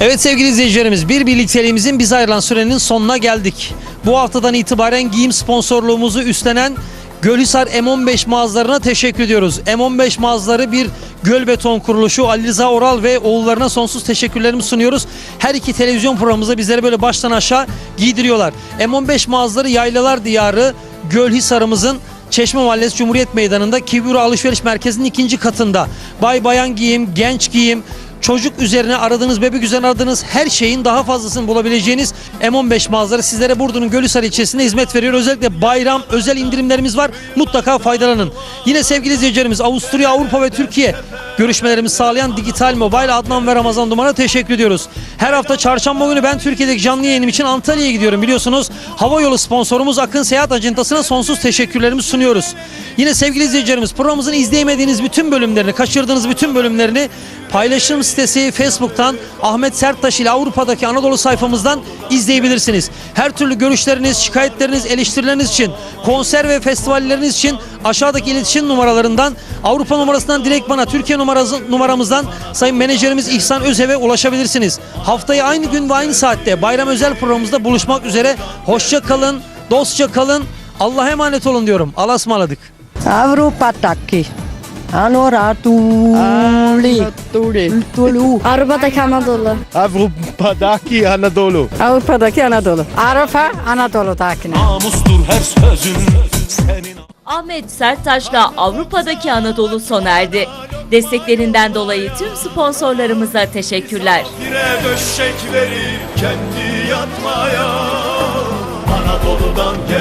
Evet sevgili izleyicilerimiz bir birlikteliğimizin biz ayrılan sürenin sonuna geldik. Bu haftadan itibaren giyim sponsorluğumuzu üstlenen Gölhisar M15 mağazalarına teşekkür ediyoruz. M15 mağazaları bir göl beton kuruluşu Ali Rıza Oral ve oğullarına sonsuz teşekkürlerimi sunuyoruz. Her iki televizyon programımızda bizlere böyle baştan aşağı giydiriyorlar. M15 mağazaları Yaylalar Diyarı Gölhisar'ımızın Çeşme Mahallesi Cumhuriyet Meydanı'nda Kibura Alışveriş Merkezi'nin ikinci katında. Bay bayan giyim, genç giyim, çocuk üzerine aradığınız, bebek üzerine aradığınız her şeyin daha fazlasını bulabileceğiniz M15 mağazaları sizlere Burdur'un Gölhisar ilçesinde hizmet veriyor. Özellikle bayram özel indirimlerimiz var. Mutlaka faydalanın. Yine sevgili izleyicilerimiz Avusturya, Avrupa ve Türkiye görüşmelerimizi sağlayan Digital Mobile Adnan ve Ramazan Duman'a teşekkür ediyoruz. Her hafta çarşamba günü ben Türkiye'deki canlı yayınım için Antalya'ya gidiyorum biliyorsunuz. Hava yolu sponsorumuz Akın Seyahat Acentası'na sonsuz teşekkürlerimi sunuyoruz. Yine sevgili izleyicilerimiz programımızın izleyemediğiniz bütün bölümlerini, kaçırdığınız bütün bölümlerini paylaşım sitesi Facebook'tan Ahmet Serttaş ile Avrupa'daki Anadolu sayfamızdan izleyebilirsiniz. Her türlü görüşleriniz, şikayetleriniz, eleştirileriniz için, konser ve festivalleriniz için aşağıdaki iletişim numaralarından Avrupa numarasından direkt bana Türkiye numarası, numaramızdan Sayın Menajerimiz İhsan Özev'e ulaşabilirsiniz. Haftaya aynı gün ve aynı saatte bayram özel programımızda buluşmak üzere. Hoşça kalın, dostça kalın. Allah'a emanet olun diyorum. Allah'a ısmarladık. Avrupa'daki Anadolu Tulu Avrupa'daki Anadolu. Avrupa'daki Anadolu. Avrupa'daki Anadolu Avrupa Anadolu'dakine namustur her sözün senin Ahmet Serttaş'la Avrupa'daki Anadolu sona erdi. Desteklerinden dolayı tüm sponsorlarımıza teşekkürler. Bire döşek verir kendi yatmaya Anadolu'dan geldi